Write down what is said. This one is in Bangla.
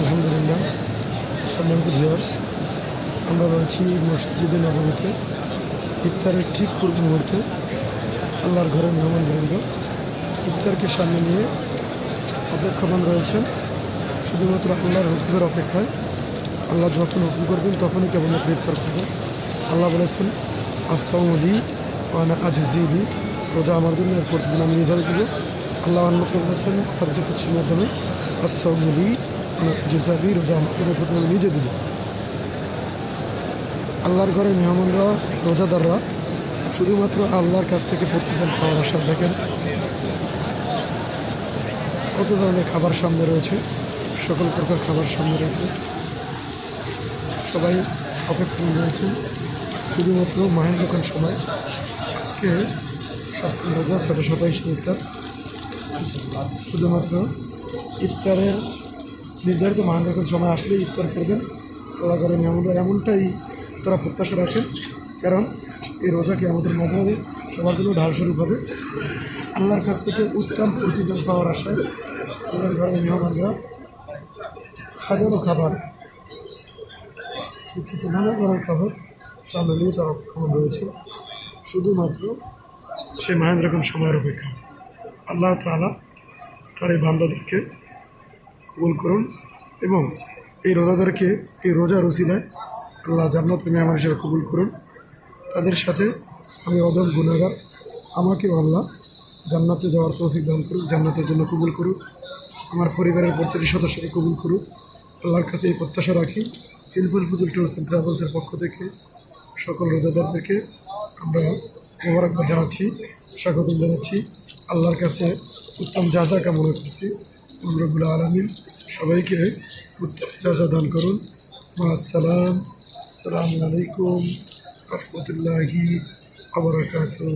আলহামদুলিল্লাহ। সম্মানিত ভিউয়ার্স আমরা রয়েছি মসজিদে নবমীতে। ইফতারের ঠিক পূর্ব মুহূর্তে আল্লাহর ঘরের মেহমান বৃন্দ ইফতারকে সামনে নিয়ে অপেক্ষমান রয়েছেন। শুধুমাত্র আল্লাহর হুকুমের অপেক্ষায় আল্লাহ যখন হুকুম করবেন, তখনই কেবলমাত্র ইফতার করবেন আল্লাহ বলেছেন আসাউলি ওয়ানা আজিজিবি রোজা আমার জন্য এর প্রতিদিন আমি নিজাম দেবো। আল্লাহ অন্যত্র বলেছেন হাদিসে কুচ্ছির মাধ্যমে আসাউলি ওয়ানা আজিজাবি রোজা প্রতিদিন আমি নিজে দেবো। আল্লাহর ঘরে মেহমানরা, রোজাদাররা, শুধুমাত্র আল্লাহর কাছ থেকে প্রতিদিন পাওয়ার আশা দেখেন। কত ধরনের খাবার সামনে রয়েছে? সকল প্রকার খাবার সামনে রয়েছে। সবাই অপেক্ষা রয়েছে শুধুমাত্র মাহের দোকান সময়। আজকে সপ্তম রোজা সাথে সাতাইশ ইফতার। শুধুমাত্র ইফতারের নির্ধারিত মাহের দোকান সময় আসলেই ইফতার করবেন। আল্লাহ করেন এমন এমনটাই তারা প্রত্যাশা রাখেন। কারণ এই রোজাকে আমাদের মাধ্যমে সবার জন্য ঢালস্বরূপ হবে। আল্লাহর কাছ থেকে উত্তম প্রতিদান পাওয়ার আশায় আল্লাহর ঘরের মেহমানরা হাজারো খাবার, দুঃখিত নানা ধরনের খাবার সামনে নিয়ে তার অপেক্ষমান রয়েছে। শুধুমাত্র সে মায়ের রকম সময়ের অপেক্ষা। আল্লাহ তালা তার এই বান্দাদেরকে কবুল করুন এবং এই রোজাদারকে, এই রোজা রসিলায় আল্লাহ জান্নাত মেহমান হিসেবে কবুল করুন। তাদের সাথে আমি অদম গুণাগার, আমাকেও আল্লাহ জান্নাতে যাওয়ার তৌফিক দান করুক, জান্নাতের জন্য কবুল করুক, আমার পরিবারের প্রত্যেকটি সদস্যকে কবুল করুক। আল্লাহর কাছে এই প্রত্যাশা রাখি হিলফুল ফুজুল ট্যুরস অ্যান্ড ট্রাভেলসের পক্ষ থেকে সকল রোজাদারদেরকে আমরা মোবারকবাদ জানাচ্ছি, স্বাগতম জানাচ্ছি। আল্লাহর কাছে উত্তম যা যা কামনা করছি রবুল্লা আলমিন। সবাইকে উত্তম যাজা দান করুন। আসসালাম আসসালামু আলাইকুম। রহমতুল্লাহি আবরাকাতুহ